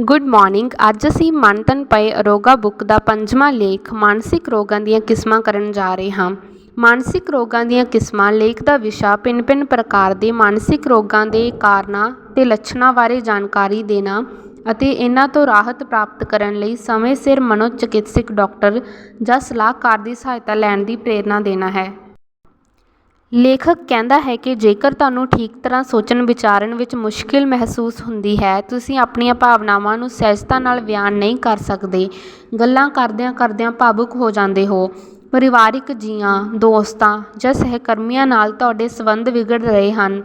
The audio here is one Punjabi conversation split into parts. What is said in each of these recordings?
ਗੁੱਡ ਮਾਰਨਿੰਗ ਅੱਜ ਅਸੀਂ ਮਨ ਤਨ ਪਏ ਅਰੋਗਾ ਬੁੱਕ ਦਾ ਪੰਜਵਾਂ ਲੇਖ ਮਾਨਸਿਕ ਰੋਗਾਂ ਦੀਆਂ ਕਿਸਮਾਂ ਕਰਨ ਜਾ ਰਹੇ ਹਾਂ। ਮਾਨਸਿਕ ਰੋਗਾਂ ਦੀਆਂ ਕਿਸਮਾਂ ਲੇਖ ਦਾ ਵਿਸ਼ਾ ਭਿੰਨ ਭਿੰਨ ਪ੍ਰਕਾਰ ਦੇ ਮਾਨਸਿਕ ਰੋਗਾਂ ਦੇ ਕਾਰਨਾਂ ਤੇ ਲੱਛਣਾਂ ਬਾਰੇ ਜਾਣਕਾਰੀ ਦੇਣਾ ਅਤੇ ਇਹਨਾਂ ਤੋਂ ਰਾਹਤ ਪ੍ਰਾਪਤ ਕਰਨ ਲਈ ਸਮੇਂ ਸਿਰ ਮਨੋਚਿਕਿਤਸਕ ਡਾਕਟਰ ਜਾਂ ਸਲਾਹਕਾਰ ਦੀ ਸਹਾਇਤਾ ਲੈਣ ਦੀ ਪ੍ਰੇਰਨਾ ਦੇਣਾ ਹੈ। ਲੇਖਕ ਕਹਿੰਦਾ ਹੈ ਕਿ ਜੇਕਰ ਤੁਹਾਨੂੰ ਠੀਕ ਤਰ੍ਹਾਂ ਸੋਚਣ, ਵਿਚਾਰਨ ਵਿੱਚ ਮੁਸ਼ਕਿਲ ਮਹਿਸੂਸ ਹੁੰਦੀ ਹੈ, ਤੁਸੀਂ ਆਪਣੀਆਂ ਭਾਵਨਾਵਾਂ ਨੂੰ ਸਹਿਜਤਾ ਨਾਲ ਬਿਆਨ ਨਹੀਂ ਕਰ ਸਕਦੇ। ਗੱਲਾਂ ਕਰਦਿਆਂ ਕਰਦਿਆਂ ਭਾਵੁਕ ਹੋ ਜਾਂਦੇ ਹੋ। ਪਰਿਵਾਰਿਕ ਜੀਆਂ, ਦੋਸਤਾਂ ਜਾਂ ਸਹਿਕਰਮੀਆਂ ਨਾਲ ਤੁਹਾਡੇ ਸੰਬੰਧ ਵਿਗੜ ਰਹੇ ਹਨ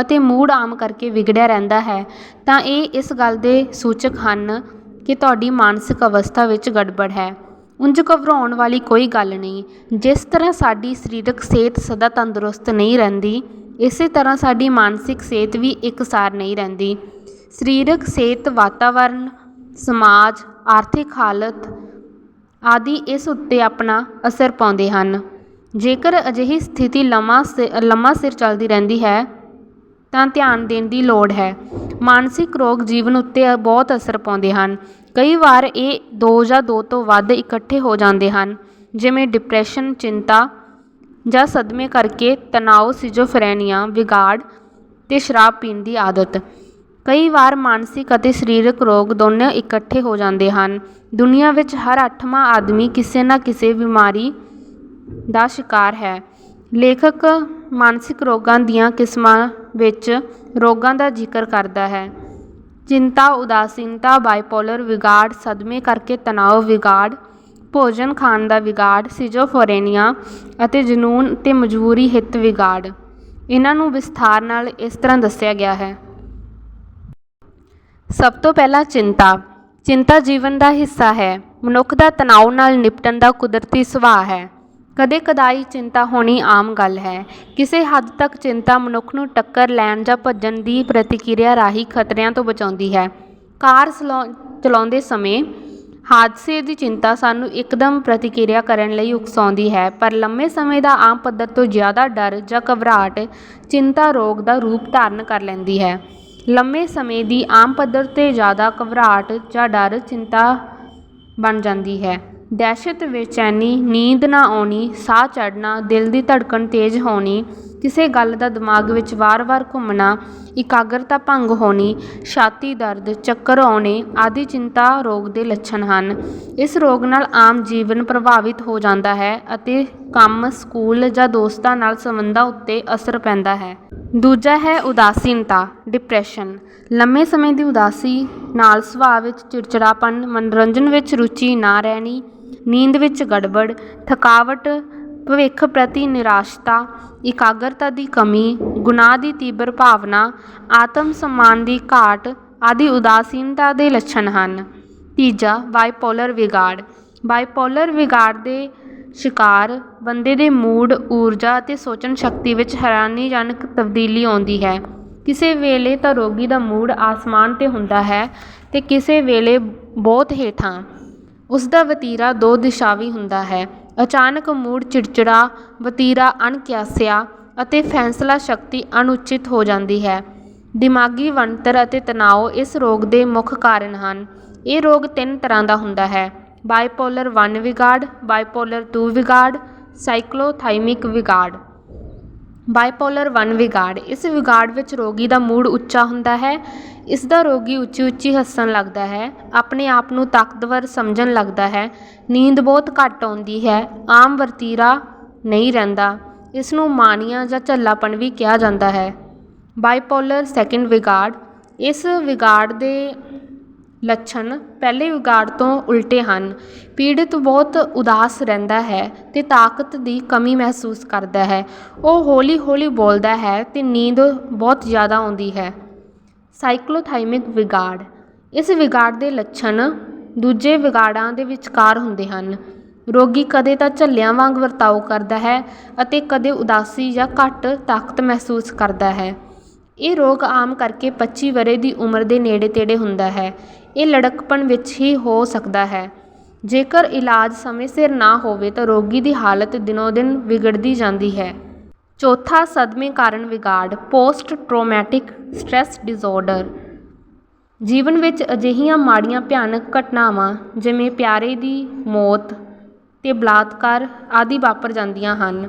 ਅਤੇ ਮੂਡ ਆਮ ਕਰਕੇ ਵਿਗੜਿਆ ਰਹਿੰਦਾ ਹੈ, ਤਾਂ ਇਹ ਇਸ ਗੱਲ ਦੇ ਸੂਚਕ ਹਨ ਕਿ ਤੁਹਾਡੀ ਮਾਨਸਿਕ ਅਵਸਥਾ ਵਿੱਚ ਗੜਬੜ ਹੈ। ਉਂਝ ਘਬਰਾਉਣ ਵਾਲੀ ਕੋਈ ਗੱਲ ਨਹੀਂ। ਜਿਸ ਤਰ੍ਹਾਂ ਸਾਡੀ ਸਰੀਰਕ ਸਿਹਤ ਸਦਾ ਤੰਦਰੁਸਤ ਨਹੀਂ ਰਹਿੰਦੀ, ਇਸੇ ਤਰ੍ਹਾਂ ਸਾਡੀ ਮਾਨਸਿਕ ਸਿਹਤ ਵੀ ਇੱਕਸਾਰ ਨਹੀਂ ਰਹਿੰਦੀ। ਸਰੀਰਕ ਸਿਹਤ, ਵਾਤਾਵਰਨ, ਸਮਾਜ, ਆਰਥਿਕ ਹਾਲਤ ਆਦਿ ਇਸ ਉੱਤੇ ਆਪਣਾ ਅਸਰ ਪਾਉਂਦੇ ਹਨ। ਜੇਕਰ ਅਜਿਹੀ ਸਥਿਤੀ ਲੰਮਾ ਸਿ, ਲੰਮਾ ਸਿਰ ਚੱਲਦੀ ਰਹਿੰਦੀ ਹੈ, ਤਾਂ ਧਿਆਨ ਦੇਣ ਦੀ ਲੋੜ ਹੈ। ਮਾਨਸਿਕ ਰੋਗ ਜੀਵਨ ਉੱਤੇ ਬਹੁਤ ਅਸਰ ਪਾਉਂਦੇ ਹਨ। ਕਈ ਵਾਰ ਇਹ ਦੋ ਜਾਂ ਦੋ ਤੋਂ ਵੱਧ ਇਕੱਠੇ ਹੋ ਜਾਂਦੇ ਹਨ, ਜਿਵੇਂ ਡਿਪਰੈਸ਼ਨ ਚਿੰਤਾ ਜਾਂ ਸਦਮੇ ਕਰਕੇ ਤਣਾਅ ਸਿਜੋਫਰੇਨੀਆ ਵਿਗਾੜ ਅਤੇ ਸ਼ਰਾਬ ਪੀਣ ਦੀ ਆਦਤ। ਕਈ ਵਾਰ ਮਾਨਸਿਕ ਅਤੇ ਸਰੀਰਕ ਰੋਗ ਦੋਨੋਂ ਇਕੱਠੇ ਹੋ ਜਾਂਦੇ ਹਨ। ਦੁਨੀਆ ਵਿੱਚ ਹਰ ਅੱਠਵਾਂ ਆਦਮੀ ਕਿਸੇ ਨਾ ਕਿਸੇ ਬਿਮਾਰੀ ਦਾ ਸ਼ਿਕਾਰ ਹੈ। ਲੇਖਕ ਮਾਨਸਿਕ ਰੋਗਾਂ ਦੀਆਂ ਕਿਸਮਾਂ ਵਿੱਚ ਰੋਗਾਂ ਦਾ ਜ਼ਿਕਰ ਕਰਦਾ ਹੈ। ਚਿੰਤਾ, ਉਦਾਸੀਨਤਾ, ਬਾਈਪੋਲਰ ਵਿਗਾੜ, ਸਦਮੇ ਕਰਕੇ ਤਣਾਅ ਵਿਗਾੜ, ਭੋਜਨ ਖਾਣ ਦਾ ਵਿਗਾੜ, ਸਿਜੋਫਰੇਨੀਆ ਅਤੇ ਜਨੂੰਨ ਅਤੇ ਮਜਬੂਰੀ ਹਿੱਤ ਵਿਗਾੜ। ਇਹਨਾਂ ਨੂੰ ਵਿਸਥਾਰ ਨਾਲ ਇਸ ਤਰ੍ਹਾਂ ਦੱਸਿਆ ਗਿਆ ਹੈ। ਸਭ ਤੋਂ ਪਹਿਲਾਂ ਚਿੰਤਾ। ਚਿੰਤਾ ਜੀਵਨ ਦਾ ਹਿੱਸਾ ਹੈ। ਮਨੁੱਖ ਦਾ ਤਣਾਅ ਨਾਲ ਨਿਪਟਣ ਦਾ ਕੁਦਰਤੀ ਸੁਭਾਅ ਹੈ। ਕਦੇ ਕਦਾਈ ਚਿੰਤਾ ਹੋਣੀ ਆਮ ਗੱਲ ਹੈ। ਕਿਸੇ ਹੱਦ ਤੱਕ ਚਿੰਤਾ ਮਨੁੱਖ ਨੂੰ ਟੱਕਰ ਲੈਣ ਜਾਂ ਭੱਜਣ ਦੀ ਪ੍ਰਤੀਕਿਰਿਆ ਰਾਹੀਂ ਖਤਰਿਆਂ ਤੋਂ ਬਚਾਉਂਦੀ ਹੈ। ਕਾਰ ਚਲਾਉਂਦੇ ਸਮੇਂ ਹਾਦਸੇ ਦੀ ਚਿੰਤਾ ਸਾਨੂੰ ਇੱਕਦਮ ਪ੍ਰਤੀਕਿਰਿਆ ਕਰਨ ਲਈ ਉਕਸਾਉਂਦੀ ਹੈ, ਪਰ ਲੰਮੇ ਸਮੇਂ ਦਾ ਆਮ ਪੱਧਰ ਤੋਂ ਜ਼ਿਆਦਾ ਡਰ ਜਾਂ ਘਬਰਾਹਟ ਚਿੰਤਾ ਰੋਗ ਦਾ ਰੂਪ ਧਾਰਨ ਕਰ ਲੈਂਦੀ ਹੈ। ਲੰਮੇ ਸਮੇਂ ਦੀ ਆਮ ਪੱਧਰ 'ਤੇ ਜ਼ਿਆਦਾ ਘਬਰਾਹਟ ਜਾਂ ਡਰ ਚਿੰਤਾ ਬਣ ਜਾਂਦੀ ਹੈ। ਦਹਿਸ਼ਤ ਬੇਚੈਨੀ ਨੀਂਦ ਨਾ ਆਉਣੀ, ਸਾਹ ਚੜ੍ਹਨਾ, ਦਿਲ ਦੀ ਧੜਕਣ ਤੇਜ਼ ਹੋਣੀ, ਕਿਸੇ ਗੱਲ ਦਾ ਦਿਮਾਗ ਵਿੱਚ ਵਾਰ-ਵਾਰ ਘੁੰਮਣਾ, ਇਕਾਗਰਤਾ ਭੰਗ ਹੋਣੀ, ਛਾਤੀ ਦਰਦ, ਚੱਕਰ ਆਉਣੇ ਆਦਿ ਚਿੰਤਾ ਰੋਗ ਦੇ ਲੱਛਣ ਹਨ। ਇਸ ਰੋਗ ਨਾਲ ਆਮ ਜੀਵਨ ਪ੍ਰਭਾਵਿਤ ਹੋ ਜਾਂਦਾ ਹੈ ਅਤੇ ਕੰਮ, ਸਕੂਲ ਜਾਂ ਦੋਸਤਾਂ ਨਾਲ ਸੰਬੰਧਾਂ ਉੱਤੇ ਅਸਰ ਪੈਂਦਾ ਹੈ। ਦੂਜਾ ਹੈ ਉਦਾਸੀਨਤਾ, ਡਿਪਰੈਸ਼ਨ। ਲੰਮੇ ਸਮੇਂ ਦੀ ਉਦਾਸੀ, ਨਾਲ ਸੁਭਾਅ ਵਿੱਚ ਚਿੜਚਿੜਾਪਨ, ਮਨੋਰੰਜਨ ਵਿੱਚ ਰੁਚੀ ਨਾ ਰਹਿਣੀ ਨੀਂਦ ਵਿੱਚ ਗੜਬੜ, ਥਕਾਵਟ, ਭਵਿੱਖ ਪ੍ਰਤੀ ਨਿਰਾਸ਼ਤਾ, ਇਕਾਗਰਤਾ ਦੀ ਕਮੀ, ਗੁਨਾਹ ਦੀ ਤੀਬਰ ਭਾਵਨਾ, ਆਤਮ ਸਨਮਾਨ ਦੀ ਘਾਟ ਆਦਿ ਉਦਾਸੀਨਤਾ ਦੇ ਲੱਛਣ ਹਨ। ਤੀਜਾ, ਬਾਈਪੋਲਰ ਵਿਗਾੜ। ਬਾਈਪੋਲਰ ਵਿਗਾੜ ਦੇ ਸ਼ਿਕਾਰ ਬੰਦੇ ਦੇ ਮੂਡ, ਊਰਜਾ ਅਤੇ ਸੋਚਣ ਸ਼ਕਤੀ ਵਿੱਚ ਹੈਰਾਨੀਜਨਕ ਤਬਦੀਲੀ ਆਉਂਦੀ ਹੈ। ਕਿਸੇ ਵੇਲੇ ਤਾਂ ਰੋਗੀ ਦਾ ਮੂਡ ਆਸਮਾਨ 'ਤੇ ਹੁੰਦਾ ਹੈ ਤੇ ਕਿਸੇ ਵੇਲੇ ਬਹੁਤ ਹੇਠਾਂ। ਉਸ ਦਾ ਵਤੀਰਾ ਦੋ ਦਿਸ਼ਾਵੀ ਹੁੰਦਾ ਹੈ। ਅਚਾਨਕ ਮੂਡ ਚਿੜਚਿੜਾ, ਵਤੀਰਾ ਅਣਕਿਆਸਿਆ ਅਤੇ ਫੈਸਲਾ ਸ਼ਕਤੀ ਅਣਉਚਿਤ ਹੋ ਜਾਂਦੀ ਹੈ। ਦਿਮਾਗੀ ਬਣਤਰ ਅਤੇ ਤਣਾਓ ਇਸ ਰੋਗ ਦੇ ਮੁੱਖ ਕਾਰਨ ਹਨ। ਇਹ ਰੋਗ ਤਿੰਨ ਤਰ੍ਹਾਂ ਦਾ ਹੁੰਦਾ ਹੈ। ਬਾਈਪੋਲਰ 1 ਵਿਗਾੜ, ਬਾਈਪੋਲਰ ਟੂ ਵਿਗਾੜ, ਸਾਈਕਲੋਥਾਈਮਿਕ ਵਿਗਾੜ। ਬਾਈਪੋਲਰ 1 ਵਿਗਾੜ, ਇਸ ਵਿਗਾੜ ਵਿੱਚ ਰੋਗੀ ਦਾ ਮੂਡ ਉੱਚਾ ਹੁੰਦਾ ਹੈ, ਇਸ ਦਾ ਰੋਗੀ ਉੱਚੀ ਉੱਚੀ ਹੱਸਣ ਲੱਗਦਾ ਹੈ, ਆਪਣੇ ਆਪ ਨੂੰ ਤਾਕਤਵਰ ਸਮਝਣ ਲੱਗਦਾ ਹੈ, ਨੀਂਦ ਬਹੁਤ ਘੱਟ ਆਉਂਦੀ ਹੈ, ਆਮ ਵਰਤੀਰਾ ਨਹੀਂ ਰਹਿੰਦਾ, ਇਸ ਨੂੰ ਮਾਨੀਆ ਜਾਂ ਝੱਲਾਪਣ ਵੀ ਕਿਹਾ ਜਾਂਦਾ ਹੈ। ਬਾਈਪੋਲਰ ਸੈਕਿੰਡ ਵਿਗਾੜ, ਇਸ ਵਿਗਾੜ ਦੇ ਲੱਛਣ ਪਹਿਲੇ ਵਿਗਾੜ ਤੋਂ ਉਲਟੇ ਹਨ। ਪੀੜਤ ਬਹੁਤ ਉਦਾਸ ਰਹਿੰਦਾ ਹੈ ਅਤੇ ਤਾਕਤ ਦੀ ਕਮੀ ਮਹਿਸੂਸ ਕਰਦਾ ਹੈ। ਉਹ ਹੌਲੀ ਹੌਲੀ ਬੋਲਦਾ ਹੈ ਅਤੇ ਨੀਂਦ ਬਹੁਤ ਜ਼ਿਆਦਾ ਆਉਂਦੀ ਹੈ। ਸਾਈਕਲੋਥਾਈਮਿਕ ਵਿਗਾੜ। ਇਸ ਵਿਗਾੜ ਦੇ ਲੱਛਣ ਦੂਜੇ ਵਿਗਾੜਾਂ ਦੇ ਵਿਚਕਾਰ ਹੁੰਦੇ ਹਨ। ਰੋਗੀ ਕਦੇ ਤਾਂ ਝੱਲਿਆਂ ਵਾਂਗ ਵਰਤਾਓ ਕਰਦਾ ਹੈ ਅਤੇ ਕਦੇ ਉਦਾਸੀ ਜਾਂ ਘੱਟ ਤਾਕਤ ਮਹਿਸੂਸ ਕਰਦਾ ਹੈ। ਇਹ ਰੋਗ ਆਮ ਕਰਕੇ ਪੱਚੀ ਵਰ੍ਹੇ ਦੀ ਉਮਰ ਦੇ ਨੇੜੇ ਤੇੜੇ ਹੁੰਦਾ ਹੈ। ਇਹ ਲੜਕਪਣ ਵਿੱਚ ਹੀ ਹੋ ਸਕਦਾ ਹੈ। ਜੇਕਰ ਇਲਾਜ ਸਮੇਂ ਸਿਰ ਨਾ ਹੋਵੇ ਤਾਂ ਰੋਗੀ ਦੀ ਹਾਲਤ ਦਿਨੋ ਦਿਨ ਵਿਗੜਦੀ ਜਾਂਦੀ ਹੈ। ਚੌਥਾ ਸਦਮੇ ਕਾਰਨ ਵਿਗਾੜ ਪੋਸਟ ਟਰੋਮੈਟਿਕ ਸਟ੍ਰੈਸ ਡਿਸਆਰਡਰ ਜੀਵਨ ਵਿੱਚ ਅਜਿਹੀਆਂ ਮਾੜੀਆਂ ਭਿਆਨਕ ਘਟਨਾਵਾਂ, ਜਿਵੇਂ ਪਿਆਰੇ ਦੀ ਮੌਤ ਤੇ ਬਲਾਤਕਾਰ ਆਦਿ ਵਾਪਰ ਜਾਂਦੀਆਂ ਹਨ।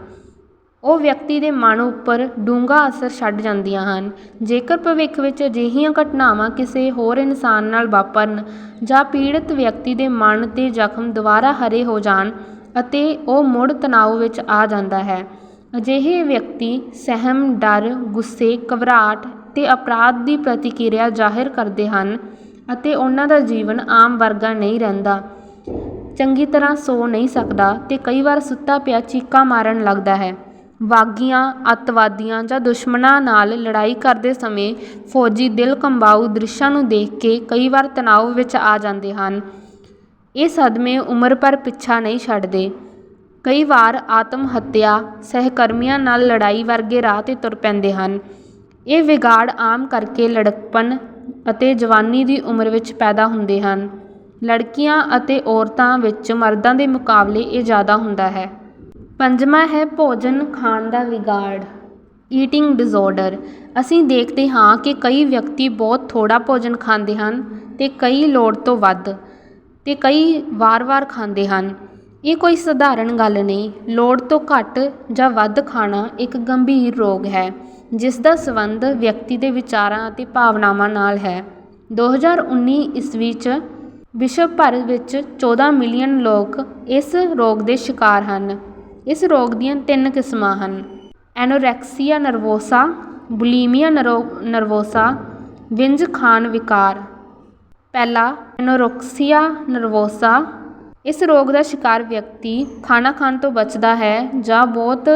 ਉਹ ਵਿਅਕਤੀ ਦੇ ਮਨ ਉੱਪਰ ਡੂੰਘਾ ਅਸਰ ਛੱਡ ਜਾਂਦੀਆਂ ਹਨ। ਜੇਕਰ ਭਵਿੱਖ ਵਿੱਚ ਅਜਿਹੀਆਂ ਘਟਨਾਵਾਂ ਕਿਸੇ ਹੋਰ ਇਨਸਾਨ ਨਾਲ ਵਾਪਰਨ ਜਾਂ ਪੀੜਤ ਵਿਅਕਤੀ ਦੇ ਮਨ ਦੇ ਜ਼ਖਮ ਦੁਬਾਰਾ ਹਰੇ ਹੋ ਜਾਣ ਅਤੇ ਉਹ ਮੁੜ ਤਣਾਅ ਵਿੱਚ ਆ ਜਾਂਦਾ ਹੈ, ਅਜਿਹੇ ਵਿਅਕਤੀ ਸਹਿਮ, ਡਰ, ਗੁੱਸੇ, ਘਬਰਾਹਟ ਅਤੇ ਅਪਰਾਧ ਦੀ ਪ੍ਰਤੀਕਿਰਿਆ ਜ਼ਾਹਿਰ ਕਰਦੇ ਹਨ ਅਤੇ ਉਹਨਾਂ ਦਾ ਜੀਵਨ ਆਮ ਵਰਗਾ ਨਹੀਂ ਰਹਿੰਦਾ। ਚੰਗੀ ਤਰ੍ਹਾਂ ਸੌ ਨਹੀਂ ਸਕਦਾ ਅਤੇ ਕਈ ਵਾਰ ਸੁੱਤਾ ਪਿਆ ਚੀਕਾਂ ਮਾਰਨ ਲੱਗਦਾ ਹੈ। ਬਾਗੀਆਂ ਅੱਤਵਾਦੀਆਂ ਜਾਂ ਦੁਸ਼ਮਣਾਂ ਨਾਲ ਲੜਾਈ ਕਰਦੇ ਸਮੇਂ ਫੌਜੀ ਦਿਲ ਕੰਬਾਊ ਦ੍ਰਿਸ਼ਾਂ ਨੂੰ ਦੇਖ ਕੇ ਕਈ ਵਾਰ ਤਣਾਅ ਵਿੱਚ ਆ ਜਾਂਦੇ ਹਨ। ਇਹ ਸਦਮੇ ਉਮਰ ਭਰ ਪਿੱਛਾ ਨਹੀਂ ਛੱਡਦੇ। ਕਈ ਵਾਰ ਆਤਮ ਹੱਤਿਆ ਸਹਿਕਰਮੀਆਂ ਨਾਲ ਲੜਾਈ ਵਰਗੇ ਰਾਹ ਤੇ ਤੁਰ ਪੈਂਦੇ ਹਨ। ਇਹ ਵਿਗਾੜ ਆਮ ਕਰਕੇ ਲੜਕਪਨ ਅਤੇ ਜਵਾਨੀ ਦੀ ਉਮਰ ਵਿੱਚ ਪੈਦਾ ਹੁੰਦੇ ਹਨ। ਲੜਕੀਆਂ ਅਤੇ ਔਰਤਾਂ ਵਿੱਚ ਮਰਦਾਂ ਦੇ ਮੁਕਾਬਲੇ ਇਹ ਜ਼ਿਆਦਾ ਹੁੰਦਾ ਹੈ। ਪੰਜਵਾਂ ਹੈ ਭੋਜਨ ਖਾਣ ਦਾ ਵਿਗਾੜ। ਈਟਿੰਗ ਡਿਸਆਰਡਰ ਅਸੀਂ ਦੇਖਦੇ ਹਾਂ ਕਿ ਕਈ ਵਿਅਕਤੀ ਬਹੁਤ ਥੋੜ੍ਹਾ ਭੋਜਨ ਖਾਂਦੇ ਹਨ ਅਤੇ ਕਈ ਲੋੜ ਤੋਂ ਵੱਧ ਅਤੇ ਕਈ ਵਾਰ-ਵਾਰ ਖਾਂਦੇ ਹਨ। ਇਹ ਕੋਈ ਸਧਾਰਨ ਗੱਲ ਨਹੀਂ, ਲੋੜ ਤੋਂ ਘੱਟ ਜਾਂ ਵੱਧ ਖਾਣਾ ਇੱਕ ਗੰਭੀਰ ਰੋਗ ਹੈ, ਜਿਸ ਦਾ ਸੰਬੰਧ ਵਿਅਕਤੀ ਦੇ ਵਿਚਾਰਾਂ ਅਤੇ ਭਾਵਨਾਵਾਂ ਨਾਲ ਹੈ। 2019 ਈਸਵੀ 'ਚ ਵਿਸ਼ਵ ਭਰ ਵਿੱਚ 14 ਮਿਲੀਅਨ ਲੋਕ ਇਸ ਰੋਗ ਦੇ ਸ਼ਿਕਾਰ ਹਨ। ਇਸ ਰੋਗ ਦੀਆਂ ਤਿੰਨ ਕਿਸਮਾਂ ਹਨ। ਐਨੋਰੈਕਸੀਆ ਨਰਵੋਸਾ, ਬੁਲੀਮੀਆ ਨਰੋ, ਨਰਵੋਸਾ ਵਿੰਜ ਖਾਣ ਵਿਕਾਰ। ਪਹਿਲਾ, ਐਨੋਰੈਕਸੀਆ ਨਰਵੋਸਾ। ਇਸ ਰੋਗ ਦਾ ਸ਼ਿਕਾਰ ਵਿਅਕਤੀ ਖਾਣਾ ਖਾਣ ਤੋਂ ਬਚਦਾ ਹੈ ਜਾਂ ਬਹੁਤ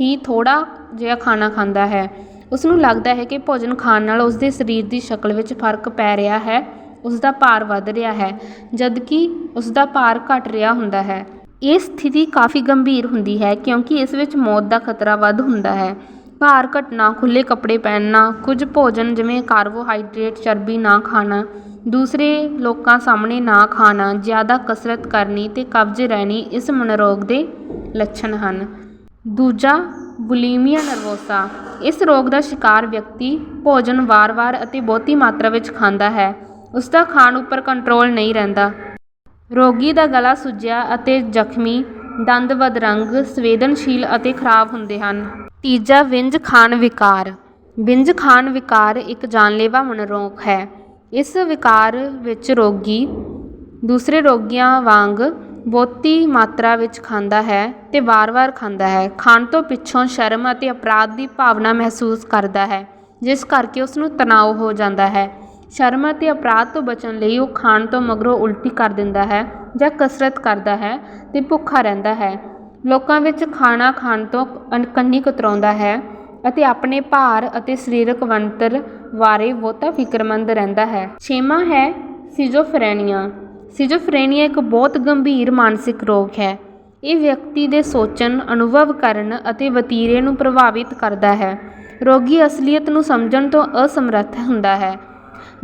ਹੀ ਥੋੜਾ ਜਿਹਾ ਖਾਣਾ ਖਾਂਦਾ ਹੈ। ਉਸ ਨੂੰ ਲੱਗਦਾ ਹੈ ਕਿ ਭੋਜਨ ਖਾਣ ਨਾਲ ਉਸ ਦੇ ਸਰੀਰ ਦੀ ਸ਼ਕਲ ਵਿੱਚ ਫ਼ਰਕ ਪੈ ਰਿਹਾ ਹੈ ਉਸ ਦਾ ਭਾਰ ਵੱਧ ਰਿਹਾ ਹੈ, ਜਦਕਿ ਉਸ ਦਾ ਭਾਰ ਘਟ ਰਿਹਾ ਹੁੰਦਾ ਹੈ। ਇਹ ਸਥਿਤੀ ਕਾਫੀ ਗੰਭੀਰ ਹੁੰਦੀ ਹੈ ਕਿਉਂਕਿ ਇਸ ਵਿੱਚ ਮੌਤ ਦਾ ਖਤਰਾ ਵੱਧ ਹੁੰਦਾ ਹੈ। ਭਾਰ ਘਟਣਾ, ਖੁੱਲ੍ਹੇ ਕੱਪੜੇ ਪਹਿਨਣਾ, ਕੁਝ ਭੋਜਨ ਜਿਵੇਂ ਕਾਰਬੋਹਾਈਡਰੇਟ, ਚਰਬੀ ਨਾ ਖਾਣਾ, ਦੂਸਰੇ ਲੋਕਾਂ ਸਾਹਮਣੇ ਨਾ ਖਾਣਾ, ਜ਼ਿਆਦਾ ਕਸਰਤ ਕਰਨੀ ਅਤੇ ਕਬਜ਼ ਰਹਿਣੀ ਇਸ ਮਨੋਰੋਗ ਦੇ ਲੱਛਣ ਹਨ। ਦੂਜਾ, ਬੁਲੀਮੀਆ ਨਰਵੋਸਾ। ਇਸ ਰੋਗ ਦਾ ਸ਼ਿਕਾਰ ਵਿਅਕਤੀ ਭੋਜਨ ਵਾਰ-ਵਾਰ ਅਤੇ ਬਹੁਤੀ ਮਾਤਰਾ ਵਿੱਚ ਖਾਂਦਾ ਹੈ। ਉਸ ਦਾ ਖਾਣ ਉੱਪਰ ਕੰਟਰੋਲ ਨਹੀਂ ਰਹਿੰਦਾ। ਰੋਗੀ ਦਾ ਗਲਾ ਸੁੱਜਿਆ ਅਤੇ ਜ਼ਖਮੀ ਦੰਦ ਬਦਰੰਗ ਸੰਵੇਦਨਸ਼ੀਲ ਅਤੇ ਖਰਾਬ ਹੁੰਦੇ ਹਨ। ਤੀਜਾ ਵਿੰਜ ਖਾਣ ਵਿਕਾਰ। ਵਿੰਜ ਖਾਣ ਵਿਕਾਰ ਇੱਕ ਜਾਨਲੇਵਾ ਮਨੋਰੋਗ ਹੈ। ਇਸ ਵਿਕਾਰ ਵਿੱਚ ਰੋਗੀ ਦੂਸਰੇ ਰੋਗੀਆਂ ਵਾਂਗ ਬਹੁਤੀ ਮਾਤਰਾ ਵਿੱਚ ਖਾਂਦਾ ਹੈ ਅਤੇ ਵਾਰ-ਵਾਰ ਖਾਂਦਾ ਹੈ। ਖਾਣ ਤੋਂ ਪਿੱਛੋਂ ਸ਼ਰਮ ਅਤੇ ਅਪਰਾਧ ਦੀ ਭਾਵਨਾ ਮਹਿਸੂਸ ਕਰਦਾ ਹੈ, ਜਿਸ ਕਰਕੇ ਉਸ ਨੂੰ ਤਣਾਅ ਹੋ ਜਾਂਦਾ ਹੈ। ਸ਼ਰਮ ਅਤੇ ਅਪਰਾਧ ਤੋਂ ਬਚਣ ਲਈ ਉਹ ਖਾਣ ਤੋਂ ਮਗਰੋਂ ਉਲਟੀ ਕਰ ਦਿੰਦਾ ਹੈ ਜਾਂ ਕਸਰਤ ਕਰਦਾ ਹੈ ਅਤੇ ਭੁੱਖਾ ਰਹਿੰਦਾ ਹੈ। ਲੋਕਾਂ ਵਿੱਚ ਖਾਣਾ ਖਾਣ ਤੋਂ ਅਨ- ਕਤਰਾਉਂਦਾ ਹੈ ਅਤੇ ਆਪਣੇ ਭਾਰ ਅਤੇ ਸਰੀਰਕ ਬਣਤਰ ਬਾਰੇ ਬਹੁਤਾ ਫਿਕਰਮੰਦ ਰਹਿੰਦਾ ਹੈ। ਛੇਵਾਂ ਹੈ ਸਿਜੋਫਰੇਨੀਆ ਸਿਜੋਫਰੇਨੀਆ ਇੱਕ ਬਹੁਤ ਗੰਭੀਰ ਮਾਨਸਿਕ ਰੋਗ ਹੈ। ਇਹ ਵਿਅਕਤੀ ਦੇ ਸੋਚਣ, ਅਨੁਭਵ ਕਰਨ ਅਤੇ ਵਤੀਰੇ ਨੂੰ ਪ੍ਰਭਾਵਿਤ ਕਰਦਾ ਹੈ। ਰੋਗੀ ਅਸਲੀਅਤ ਨੂੰ ਸਮਝਣ ਤੋਂ ਅਸਮਰੱਥ ਹੁੰਦਾ ਹੈ।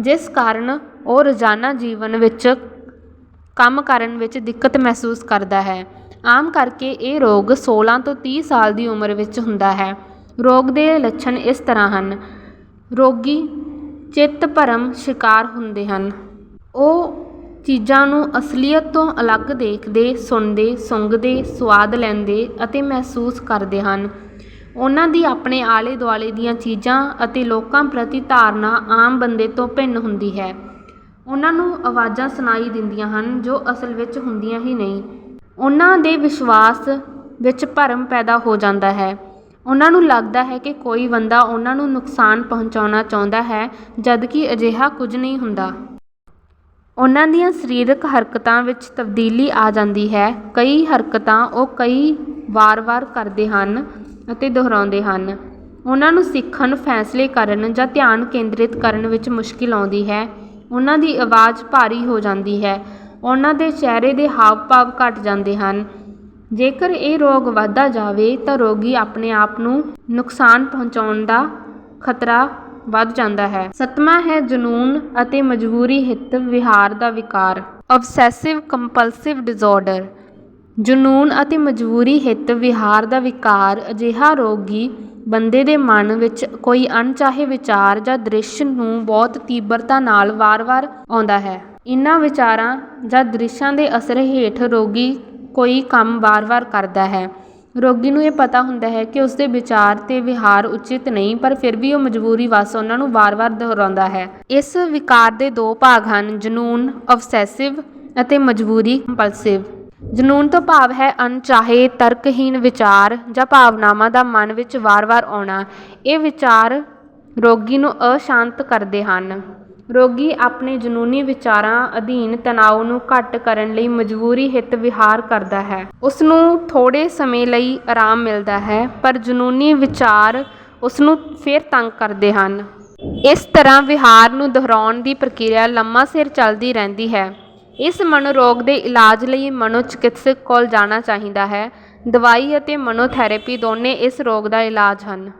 ਜਿਸ ਕਾਰਨ ਉਹ ਰੋਜ਼ਾਨਾ ਜੀਵਨ ਵਿੱਚ ਕੰਮ ਕਰਨ ਵਿੱਚ ਦਿੱਕਤ ਮਹਿਸੂਸ ਕਰਦਾ ਹੈ। ਆਮ ਕਰਕੇ ਇਹ ਰੋਗ 16 ਤੋਂ ਤੀਹ ਸਾਲ ਦੀ ਉਮਰ ਵਿੱਚ ਹੁੰਦਾ ਹੈ। ਰੋਗ ਦੇ ਲੱਛਣ ਇਸ ਤਰ੍ਹਾਂ ਹਨ। ਰੋਗੀ ਚਿੱਤ ਭਰਮ ਸ਼ਿਕਾਰ ਹੁੰਦੇ ਹਨ। ਉਹ ਚੀਜ਼ਾਂ ਨੂੰ ਅਸਲੀਅਤ ਤੋਂ ਅਲੱਗ ਦੇਖਦੇ, ਸੁਣਦੇ ਸੁੰਘਦੇ ਸਵਾਦ ਲੈਂਦੇ ਅਤੇ ਮਹਿਸੂਸ ਕਰਦੇ ਹਨ। ਉਹਨਾਂ ਦੀ ਆਪਣੇ ਆਲੇ ਦੁਆਲੇ ਦੀਆਂ ਚੀਜ਼ਾਂ ਅਤੇ ਲੋਕਾਂ ਪ੍ਰਤੀ ਧਾਰਨਾ ਆਮ ਬੰਦੇ ਤੋਂ ਭਿੰਨ ਹੁੰਦੀ ਹੈ। ਉਹਨਾਂ ਨੂੰ ਆਵਾਜ਼ਾਂ ਸੁਣਾਈ ਦਿੰਦੀਆਂ ਹਨ ਜੋ ਅਸਲ ਵਿੱਚ ਹੁੰਦੀਆਂ ਹੀ ਨਹੀਂ। ਉਹਨਾਂ ਦੇ ਵਿਸ਼ਵਾਸ ਵਿੱਚ ਭਰਮ ਪੈਦਾ ਹੋ ਜਾਂਦਾ ਹੈ। ਉਹਨਾਂ ਨੂੰ ਲੱਗਦਾ ਹੈ ਕਿ ਕੋਈ ਬੰਦਾ ਉਹਨਾਂ ਨੂੰ ਨੁਕਸਾਨ ਪਹੁੰਚਾਉਣਾ ਚਾਹੁੰਦਾ ਹੈ, ਜਦਕਿ ਅਜਿਹਾ ਕੁਝ ਨਹੀਂ ਹੁੰਦਾ। ਉਹਨਾਂ ਦੀਆਂ ਸਰੀਰਕ ਹਰਕਤਾਂ ਵਿੱਚ ਤਬਦੀਲੀ ਆ ਜਾਂਦੀ ਹੈ। ਕਈ ਹਰਕਤਾਂ ਉਹ ਕਈ ਵਾਰ-ਵਾਰ ਕਰਦੇ ਹਨ। ਅਤੇ ਦੁਹਰਾਉਂਦੇ ਹਨ। ਉਹਨਾਂ ਨੂੰ ਸਿੱਖਣ, ਫੈਸਲੇ ਕਰਨ ਜਾਂ ਧਿਆਨ ਕੇਂਦਰਿਤ ਕਰਨ ਵਿੱਚ ਮੁਸ਼ਕਿਲ ਆਉਂਦੀ ਹੈ। ਉਹਨਾਂ ਦੀ ਆਵਾਜ਼ ਭਾਰੀ ਹੋ ਜਾਂਦੀ ਹੈ। ਉਹਨਾਂ ਦੇ ਚਿਹਰੇ ਦੇ ਹਾਵ-ਭਾਵ ਘਟ ਜਾਂਦੇ ਹਨ। ਜੇਕਰ ਇਹ ਰੋਗ ਵੱਧਦਾ ਜਾਵੇ ਤਾਂ ਰੋਗੀ ਆਪਣੇ ਆਪ ਨੂੰ ਨੁਕਸਾਨ ਪਹੁੰਚਾਉਣ ਦਾ ਖਤਰਾ ਵੱਧ ਜਾਂਦਾ ਹੈ। ਸਤਵਾਂ ਹੈ ਜਨੂਨ ਅਤੇ ਮਜਬੂਰੀ ਹਿੱਤ ਵਿਹਾਰ ਦਾ ਵਿਕਾਰ। ਆਬਸੈਸਿਵ ਕੰਪਲਸਿਵ ਡਿਸਆਰਡਰ ਜਨੂੰਨ ਅਤੇ ਮਜਬੂਰੀ ਹਿੱਤ ਵਿਹਾਰ ਦਾ ਵਿਕਾਰ ਅਜਿਹਾ ਰੋਗੀ ਬੰਦੇ ਦੇ ਮਨ ਵਿੱਚ ਕੋਈ ਅਣਚਾਹੇ ਵਿਚਾਰ ਜਾਂ ਦ੍ਰਿਸ਼ ਨੂੰ ਬਹੁਤ ਤੀਬਰਤਾ ਨਾਲ ਵਾਰ-ਵਾਰ ਆਉਂਦਾ ਹੈ। ਇਹਨਾਂ ਵਿਚਾਰਾਂ ਜਾਂ ਦ੍ਰਿਸ਼ਾਂ ਦੇ ਅਸਰ ਹੇਠ ਰੋਗੀ ਕੋਈ ਕੰਮ ਵਾਰ-ਵਾਰ ਕਰਦਾ ਹੈ। ਰੋਗੀ ਨੂੰ ਇਹ ਪਤਾ ਹੁੰਦਾ ਹੈ ਕਿ ਉਸਦੇ ਵਿਚਾਰ ਤੇ ਵਿਹਾਰ ਉਚਿਤ ਨਹੀਂ, ਪਰ ਫਿਰ ਵੀ ਉਹ ਮਜਬੂਰੀ ਵਸ ਉਹਨਾਂ ਨੂੰ ਵਾਰ-ਵਾਰ ਦੁਹਰਾਉਂਦਾ ਹੈ। ਇਸ ਵਿਕਾਰ ਦੇ ਦੋ ਭਾਗ ਹਨ, ਜਨੂੰਨ ਅਬਸੈਸਿਵ ਅਤੇ ਮਜਬੂਰੀ ਕੰਪਲਸਿਵ ਜਨੂੰਨ ਤੋਂ ਭਾਵ ਹੈ ਅਣਚਾਹੇ, ਤਰਕਹੀਣ ਵਿਚਾਰ ਜਾਂ ਭਾਵਨਾਵਾਂ ਦਾ ਮਨ ਵਿੱਚ ਵਾਰ-ਵਾਰ ਆਉਣਾ। ਇਹ ਵਿਚਾਰ ਰੋਗੀ ਨੂੰ ਅਸ਼ਾਂਤ ਕਰਦੇ ਹਨ। ਰੋਗੀ ਆਪਣੇ ਜਨੂੰਨੀ ਵਿਚਾਰਾਂ ਅਧੀਨ ਤਣਾਅ ਨੂੰ ਘੱਟ ਕਰਨ ਲਈ ਮਜਬੂਰੀ ਹਿੱਤ ਵਿਹਾਰ ਕਰਦਾ ਹੈ। ਉਸ ਨੂੰ ਥੋੜ੍ਹੇ ਸਮੇਂ ਲਈ ਆਰਾਮ ਮਿਲਦਾ ਹੈ, ਪਰ ਜਨੂੰਨੀ ਵਿਚਾਰ ਉਸ ਨੂੰ ਫਿਰ ਤੰਗ ਕਰਦੇ ਹਨ। ਇਸ ਤਰ੍ਹਾਂ ਵਿਹਾਰ ਨੂੰ ਦੁਹਰਾਉਣ ਦੀ ਪ੍ਰਕਿਰਿਆ ਲੰਮਾ ਸਿਰ ਚੱਲਦੀ ਰਹਿੰਦੀ ਹੈ। ਇਸ ਮਨੋਰੋਗ ਦੇ ਇਲਾਜ ਲਈ ਮਨੋਚਿਕਿਤਸਕ ਕੋਲ ਜਾਣਾ ਚਾਹੀਦਾ ਹੈ। ਦਵਾਈ ਅਤੇ ਮਨੋਥੈਰੇਪੀ ਦੋਨੇ ਇਸ ਰੋਗ ਦਾ ਇਲਾਜ ਹਨ।